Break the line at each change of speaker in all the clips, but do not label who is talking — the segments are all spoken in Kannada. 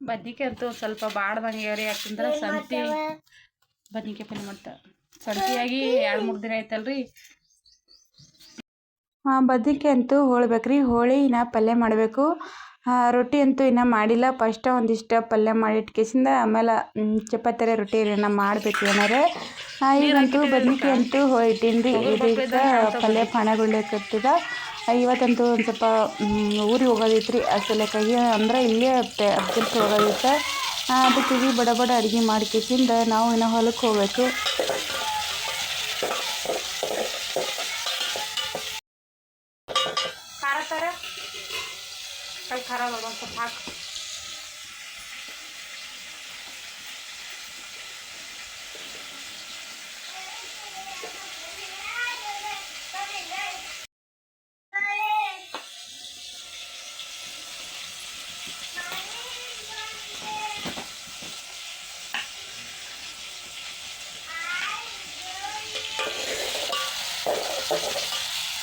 ಬದ್ನಿಕಾಯಿ ಅಂತೂ ಸ್ವಲ್ಪ ಬಾಡ್ದಂಗೆ ರೀ ಯಾಕಂದ್ರೆ ಸಂತಿ. ಬದ್ನಿಕಾಯಿ ಪಲ್ಯ ಮಾಡ್ತಾ ಸಂತಿಯಾಗಿ ಎರಡು ಮೂರು ದಿನ ಆಯ್ತಲ್ರಿ ಬದ್ನಿಕಾಯಿ ಅಂತೂ ಹೋಳ್ಬೇಕ್ರಿ. ಹೋಳಿ ಇನ್ನು ಪಲ್ಯ ಮಾಡಬೇಕು. ರೊಟ್ಟಿ ಅಂತೂ ಇನ್ನು ಮಾಡಿಲ್ಲ. ಫಸ್ಟ್ ಒಂದಿಷ್ಟು ಪಲ್ಯ ಮಾಡಿ ಇಟ್ಕೇಸಿಂದ ಆಮೇಲೆ ಚಪಾತಿ ರೊಟ್ಟಿ ಏನಾರ ಮಾಡಬೇಕು ಏನಾರೆ. ಈಗಂತೂ ಬದ್ನಿಕಾಯಿ ಅಂತೂ ಹೋಯ್ತೀನಿ ರೀ ಇದೀಗ ಪಲ್ಯ ಪಾಣಗೊಳ್ಳಿಕತ್ತದ ಇವತ್ತಂತೂ ಒಂದು ಸ್ವಲ್ಪ ಊರಿಗೆ ಹೋಗೋದಿತ್ತು ರೀ ಅಸಲಕ್ಕಾಗಿ ಅಂದ್ರೆ ಇಲ್ಲೇ ಅರ್ಜೆಂಟ್ ಹೋಗೋದೈತೆ ಅದಕ್ಕಾಗಿ ಬಡ ಬಡ ಅಡುಗೆ ಮಾಡ್ಕೇಸಿಂದ ನಾವು ಇನ್ನು ಹೊಲಕ್ಕೆ ಹೋಗ್ಬೇಕು. ಖಾರ ಖಾರ ಸ್ವಲ್ಪ ಹಾಕು.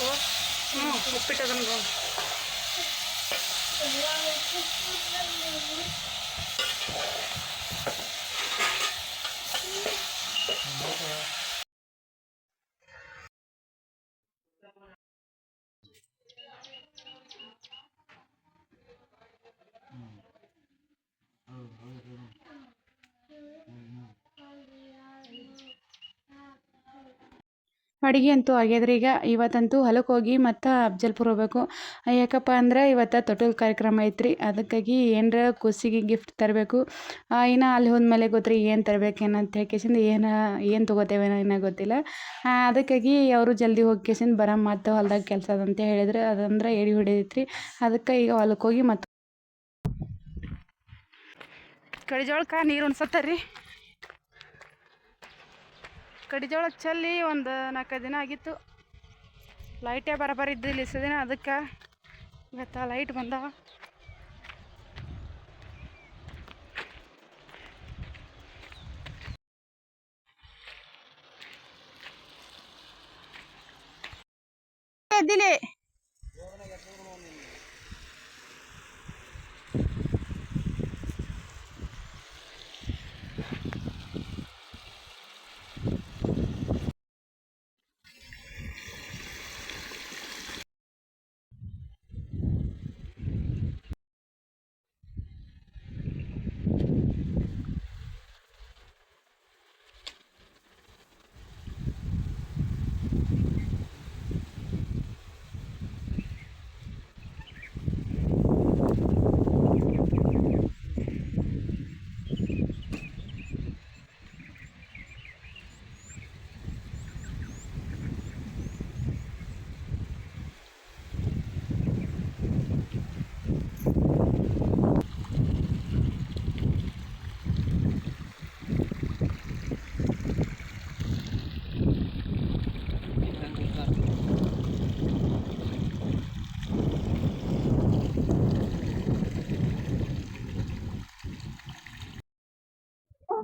어? 응, 목불 자르는 거. ಅಡುಗೆ ಅಂತೂ ಆಗ್ಯದ್ರಿ. ಈಗ ಇವತ್ತಂತೂ ಹೊಲಕ್ಕೆ ಹೋಗಿ ಮತ್ತು ಅಫ್ಜಲ್ಪುರ ಹೋಗ್ಬೇಕು. ಯಾಕಪ್ಪ ಅಂದ್ರೆ ಇವತ್ತು ತೊಟ್ಟಿಲು ಕಾರ್ಯಕ್ರಮ ಐತ್ರಿ. ಅದಕ್ಕಾಗಿ ಏನರ ಕೂಸಿಗೆ ಗಿಫ್ಟ್ ತರಬೇಕು. ಇನ್ನು ಅಲ್ಲಿ ಹೋದ್ಮೇಲೆ ಗೊತ್ತ್ರಿ ಏನು ತರಬೇಕೇನಂತ ಅಂತ ಹೇಳ್ಕೇಸಿಂದ ಏನು ಏನು ತೊಗೋತೇವೇನೋ ಇನ್ನೂ ಗೊತ್ತಿಲ್ಲ. ಅದಕ್ಕಾಗಿ ಅವರು ಜಲ್ದಿ ಹೋಗಿ ಕೇಸಿಂದ ಬರೋ ಮತ್ತು ಹೊಲ್ದಾಗ ಕೆಲಸ ಅದಂತ ಹೇಳಿದ್ರೆ. ಅದಂದ್ರೆ ಎಡಿ ಹೊಡೆದೈತ್ರಿ ಅದಕ್ಕೆ ಈಗ ಹೊಲಕ್ಕೆ ಹೋಗಿ ಮತ್ತು ಕಡಿಜೋಳಕ್ಕೆ ನೀರು ಅನ್ಸತ್ತರಿ ಕಡಿಜೋಳ ಚಲ್ಲಿ ಒಂದು ನಾಲ್ಕೈದು ದಿನ ಆಗಿತ್ತು. ಲೈಟೇ ಬರಬರ ಇದ್ದಿಲ್ಲ ದಿನ, ಅದಕ್ಕೆ ಇವತ್ತು ಲೈಟ್ ಬಂದವ ಎದ್ದಿಲಿ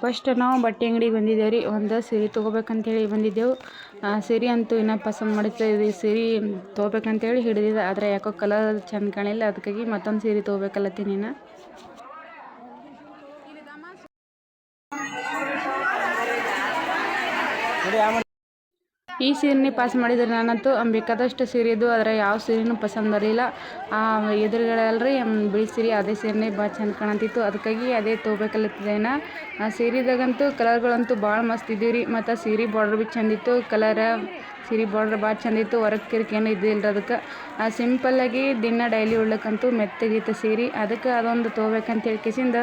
ಫಸ್ಟ್ ನಾವು ಬಟ್ಟೆ ಅಂಗಡಿಗೆ ಬಂದಿದ್ದೇವೆ ರೀ. ಒಂದು ಸೀರೆ ತೊಗೋಬೇಕಂತೇಳಿ ಬಂದಿದ್ದೆವು. ಸೀರೆ ಅಂತೂ ಇನ್ನೂ ಪಸಂದ್ ಮಾಡಿತ್ತು ಇದು ಸೀರೆ ತೊಗೋಬೇಕಂತೇಳಿ ಹಿಡಿದಿದೆ ಆದರೆ ಯಾಕೋ ಕಲರ್ ಚೆಂದ ಕಾಣಿಲ್ಲ. ಅದಕ್ಕಾಗಿ ಮತ್ತೊಂದು ಸೀರೆ ತೊಗೋಬೇಕಲ್ಲತ್ತೀನಿ ಇನ್ನು ಈ ಸೀರೆನೇ ಪಾಸ್ ಮಾಡಿದ್ರೆ ನಾನಂತೂ ಬೇಕಾದಷ್ಟು ಸೀರೆ ಇದ್ದು ಆದರೆ ಯಾವ ಸೀರೆನೂ ಪಸಂದ್ ಬರಲಿಲ್ಲ ಆ, ಎದುರುಗಡೆ ಅಲ್ರಿ ಬಿಳಿ ಸೀರೆ, ಅದೇ ಸೀರೆನೇ ಭಾಳ ಚೆಂದ ಕಾಣತಿತ್ತು. ಅದಕ್ಕಾಗಿ ಅದೇ ತೊಗೋಬೇಕಲ್ಲತ್ತಿದ್ದೇನ ಆ, ಸೀರೆದಾಗಂತೂ ಕಲರ್ಗಳಂತೂ ಭಾಳ ಮಸ್ತ್ ಇದ್ದೀವಿ ರೀ ಮತ್ತು ಸೀರೆ ಬಾರ್ಡ್ರ್ ಭೀ ಚೆಂದಿತ್ತು. ಕಲರ ಸೀರೆ ಬಾರ್ಡ್ರ್ ಭಾಳ ಚಂದಿತ್ತು ಹೊರಗೆ ಕಿರಿಕ್ ಏನು ಇದ್ದಿಲ್ಲ ಅದಕ್ಕೆ. ಸಿಂಪಲ್ಲಾಗಿ ದಿನ ಡೈಲಿ ಉಡ್ಲಿಕ್ಕಂತೂ ಮೆತ್ತಗಿತ್ತು ಸೀರೆ. ಅದಕ್ಕೆ ಅದೊಂದು ತೊಗೋಬೇಕಂತ ಹೇಳಿ ಕಿಸಿಂದ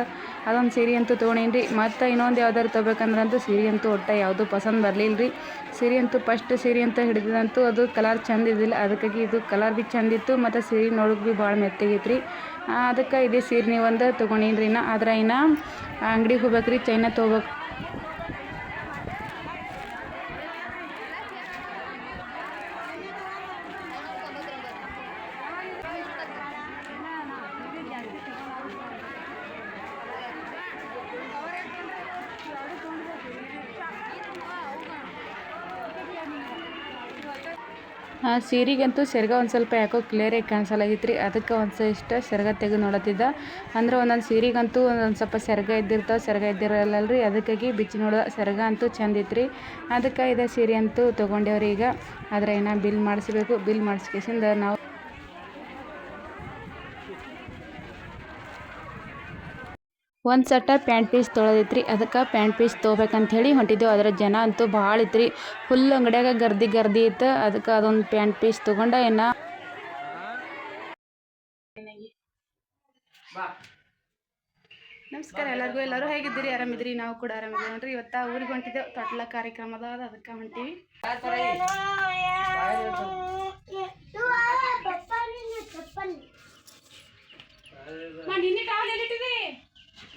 ಅದೊಂದು ಸೀರೆ ಅಂತೂ ತೊಗೊಂಡೇನಿ ರೀ. ಮತ್ತು ಇನ್ನೊಂದು ಯಾವ್ದಾರು ತೊಗೋಬೇಕಂದ್ರೆ ಅಂತೂ ಸೀರೆ ಅಂತೂ ಒಟ್ಟು ಯಾವುದೂ ಪಸಂದ್ ಬರಲಿಲ್ಲ ರೀ. ಸೀರೆ ಅಂತೂ ಫಸ್ಟ್ ಸೀರೆ ಅಂತ ಹಿಡಿದಂತೂ ಅದು ಕಲರ್ ಚಂದ ಇದ್ದಿಲ್ಲ. ಅದಕ್ಕಾಗಿ ಇದು ಕಲರ್ ಭೀ ಚಂದಿತ್ತು ಮತ್ತು ಸೀರೆ ನೋಡೋಕೆ ಭೀ ಭಾಳ ಮೆತ್ತಗಿತ್ತು ರೀ ಅದಕ್ಕೆ ಇದೇ ಸೀರೆ ನೀವು ಒಂದು ತೊಗೊಂಡೀನಿ ರೀ ನಾ ಆದ್ರೆ ಇನ್ನು ಅಂಗಡಿಗೆ ಹೋಗ್ಬೇಕು ರೀ ಚೈನ ತೊಗೋಬೇಕು ಆ ಸೀರೆಗಂತೂ ಸೆರಗ ಒಂದು ಸ್ವಲ್ಪ ಯಾಕೋ ಕ್ಲಿಯರಾಗಿ ಕಾಣಿಸಲಾಗಿತ್ತು ರೀ ಅದಕ್ಕೆ ಒಂದು ಇಷ್ಟ ಸೆರಗ ತೆಗೆದು ನೋಡತ್ತಿದ್ದ. ಅಂದ್ರೆ ಒಂದೊಂದು ಸೀರೆಗಂತೂ ಒಂದೊಂದು ಸ್ವಲ್ಪ ಸೆರಗ ಇದ್ದಿರ್ತಾವೆ ಸೆರಗ ಇದ್ದಿರಲ್ಲ ರೀ ಅದಕ್ಕಾಗಿ ಬಿಚ್ಚಿ ನೋಡೋ ಸೆರಗ ಅಂತೂ ಚಂದ ಇತ್ತು ರೀ ಅದಕ್ಕೆ ಇದೇ ಸೀರೆ ಅಂತೂ ತೊಗೊಂಡೇವ್ರಿ ಈಗ. ಆದರೆ ಏನ ಬಿಲ್ ಮಾಡಿಸ್ಬೇಕು. ಬಿಲ್ ಮಾಡಿಸ್ಕೇಸಿಂದ ನಾವು ಒಂದು ಸಟ್ಟ ಪ್ಯಾಂಟ್ ಪೀಸ್ ತೊಳೆದಿತ್ತು ರೀ ಅದಕ್ಕೆ ಪ್ಯಾಂಟ್ ಪೀಸ್ ತೊಗೊಬೇಕಂತ ಹೇಳಿ ಹೊಂಟಿದ್ದೆವು ಅದರ ಜನ ಅಂತೂ ಭಾಳ ಇತ್ತು ರೀ ಫುಲ್ ಅಂಗಡಿಯಾಗ ಗರ್ದಿ ಗರ್ದಿ ಇತ್ತು. ಅದಕ್ಕೆ ಅದೊಂದು ಪ್ಯಾಂಟ್ ಪೀಸ್ ತೊಗೊಂಡ ಇನ್ನು ನಮಸ್ಕಾರ ಎಲ್ಲರಿಗೂ. ಎಲ್ಲರೂ ಹೇಗಿದ್ದೀರಿ? ಆರಾಮಿದ್ರಿ ನಾವು ಕೂಡ ಆರಾಮಿದ್ದೀವಿ ನೋಡ್ರಿ. ಇವತ್ತು ಊರಿಗೆ ಹೊಂಟಿದ್ದೆವು ತೊಟ್ಲ ಕಾರ್ಯಕ್ರಮ ಅದ ಅದಕ್ಕೆ ಹೊಂಟೀವಿ. ನಿನ್ನೆ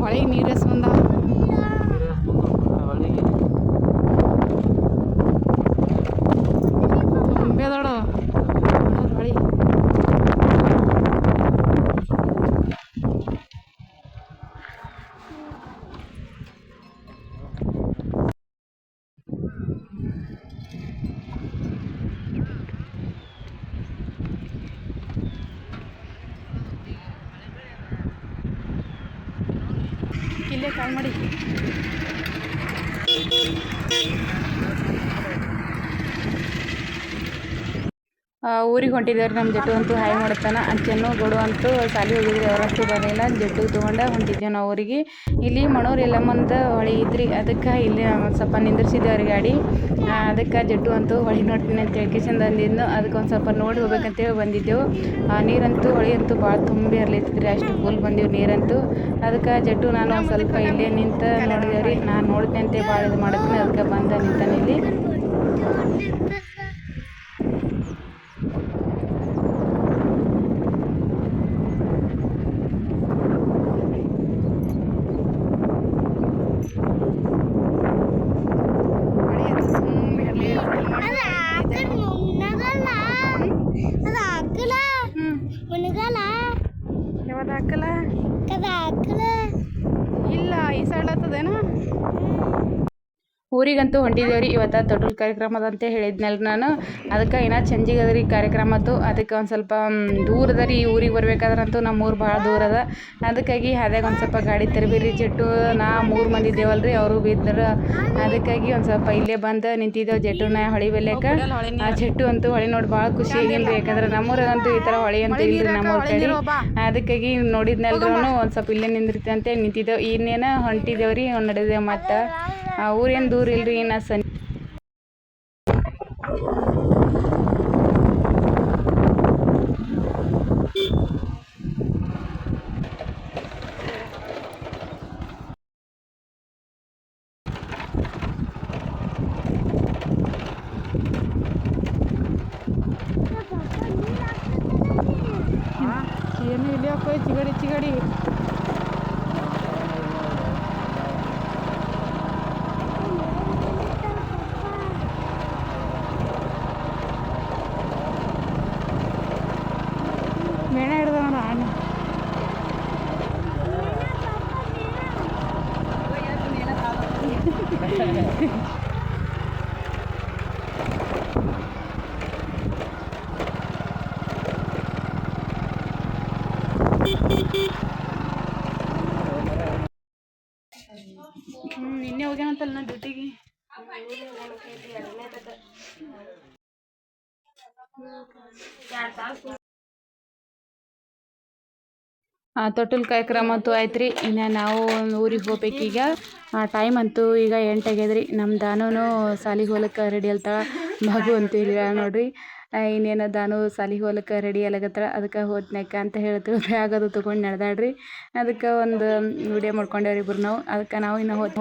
ಎಲ್ಲಿಟ್ಟಿದೆ ಓ ಹೊಳೆ ನೀರು ಬಂದ ತುಂಬೇದೋಡು ಹೊಳಿ ಇಲ್ಲೇ ಕಾಲ್ ಮಾಡಿ. ಊರಿಗೆ ಹೊಂಟಿದ್ದೇವ್ರಿ ನಮ್ಮ ಜಟ್ಟು ಅಂತೂ ಹಾಯ್ ಮಾಡತ್ತಾನ. ಅಂಚೆನ್ನು ಗೊಡು ಅಂತೂ ಸಾಲಿ ಹೋಗಿದ್ರಿ ಅವರಂತೂ ಬರಲಿಲ್ಲ. ಜಟ್ಟು ತೊಗೊಂಡ ಹೊಂಟಿದ್ದೇವೆ ನಾವು ಊರಿಗೆ. ಇಲ್ಲಿ ಮಣೋರು ಎಲ್ಲ ಮುಂದೆ ಹೊಳಿ ಇದ್ರಿ. ಅದಕ್ಕೆ ಇಲ್ಲಿ ಸ್ವಲ್ಪ ನಿಂದಿರ್ಸಿದ್ದೇವ್ರಿ ಗಾಡಿ. ಅದಕ್ಕೆ ಜಟ್ಟು ಅಂತೂ ಹೊಳಿ ನೋಡ್ತೀನಿ ಅಂತ ಹೇಳ್ಕೇಸಿಂದ ಅಂದಿದ್ದು ಅದಕ್ಕೆ ಒಂದು ಸ್ವಲ್ಪ ನೋಡಿ ಹೋಗ್ಬೇಕಂತೇಳಿ ಬಂದಿದ್ದೆವು. ನೀರಂತೂ, ಹೊಳಿ ಅಂತೂ ಭಾಳ ತುಂಬಿ ಇರ್ಲಿತ್ರಿ ಅಷ್ಟು ಫುಲ್ ಬಂದೀವಿ ನೀರಂತೂ. ಅದಕ್ಕೆ ಜಟ್ಟು ನಾನು ಒಂದು ಸ್ವಲ್ಪ ಇಲ್ಲೇ ನಿಂತ ರೀ. ನಾನು ನೋಡ್ತೀನಿ ಅಂತ ಭಾಳ ಇದು ಮಾಡಿದ್ನಿ ಅದಕ್ಕೆ ಬಂದ ನಿಂತಾನೆ ಇಲ್ಲಿ ಹೊಳಿ ಅಂತೂ ತುಂಬಿ ಇರ್ಲಿ ಯಾವ್ದು ಹಾಕಲ್ಲ ಇಲ್ಲ ಈ ಸೈಡ್ ಆಗ್ತದೇನ ಊರಿಗಂತೂ ಹೊಂಟಿದ್ದೇವ್ರಿ ಇವತ್ತು ತೊಟಲ್ ಕಾರ್ಯಕ್ರಮ ಅದ ಅಂತ ಹೇಳಿದ್ನಲ್ಲ ನಾನು. ಅದಕ್ಕೆ ಇನ್ನ ಸಂಜಿಗೆ ಅದ ರೀ ಕಾರ್ಯಕ್ರಮ ಅದು ಅದಕ್ಕೆ ಒಂದು ಸ್ವಲ್ಪ ದೂರದ ರೀ ಊರಿಗೆ ಬರ್ಬೇಕಾದ್ರಂತೂ ನಮ್ಮ ಊರು ಭಾಳ ದೂರ ಅದ. ಅದಕ್ಕಾಗಿ ಅದಾಗ ಒಂದು ಸ್ವಲ್ಪ ಗಾಡಿ ತರಬೇರಿ ಜಟ್ಟು. ನಾ ಮೂರು ಮಂದಿ ಇದ್ದೇವಲ್ರಿ ಅವರು ಬಿದ್ದರು ಅದಕ್ಕಾಗಿ ಒಂದು ಸ್ವಲ್ಪ ಇಲ್ಲೇ ಬಂದು ನಿಂತಿದ್ದೇವೆ ನಾ ಹೊಳಿ ಬೆಲ್ಯಾಕ. ಆ ಜಟ್ಟು ಅಂತೂ ಹೊಳಿ ನೋಡಿ ಭಾಳ ಖುಷಿ ಆಗಿಲ್ರಿ ಯಾಕಂದ್ರೆ ನಮ್ಮೂರಾಗಂತೂ ಈ ಥರ ಹೊಳಿ ಅಂತ ಇಲ್ರಿ ನಮ್ಮೂರ ಕಡೆ. ಅದಕ್ಕಾಗಿ ನೋಡಿದ್ನಲ್ರೂ ಒಂದು ಸ್ವಲ್ಪ ಇಲ್ಲೇ ನಿಂದ್ರಿತಂತೆ ನಿಂತಿದ್ದೇವೆ. ಇನ್ನೇನ ಹೊಂಟಿದ್ದೇವ್ರಿ ನಡೆದೇವು ಮತ್ತು. ಊರೇನು ದೂರ ಇಲ್ರಿ ಏನ ಸನ್ ಏನು ಇಲ್ಲಿ ಹಾಕೋ ಚಿಗಡಿ ಚಿಗಡಿ. ತೊಟ್ಟಲ್ ಕಾರ್ಯಕ್ರಮ ಅಂತೂ ಆಯ್ತು ರೀ ಇನ್ನು ನಾವು ಊರಿಗೆ ಹೋಗ್ಬೇಕೀಗ ಟೈಮ್ ಅಂತೂ ಈಗ ಎಂಟು ಆಗ್ಯದ್ರಿ ನಮ್ಮ ದಾನೂ ಸಾಲಿಗೆ ಹೋಲಕ್ಕೆ ರೆಡಿ ಅಲ್ತಾಳ. ಮಗು ಅಂತೂ ಇಲ್ಲ ನೋಡ್ರಿ. ಇನ್ನೇನು ದಾನು ಸಾಲಿಗೆ ಹೋಲಕ್ಕೆ ರೆಡಿ ಅಲ್ಲಾಗತ್ತಾಳ ಅದಕ್ಕೆ ಹೋದ್ನ್ಯಾಕ ಅಂತ ಹೇಳ್ತೀವಿ. ಬೇಗ ಅದು ತೊಗೊಂಡು ನಡೆದಾಡ್ರಿ ಅದಕ್ಕೆ ಒಂದು ವಿಡಿಯೋ ಮಾಡ್ಕೊಂಡೇವ್ರಿ ಇಬ್ರು ನಾವು. ಅದಕ್ಕೆ ನಾವು ಇನ್ನು ಹೋದ್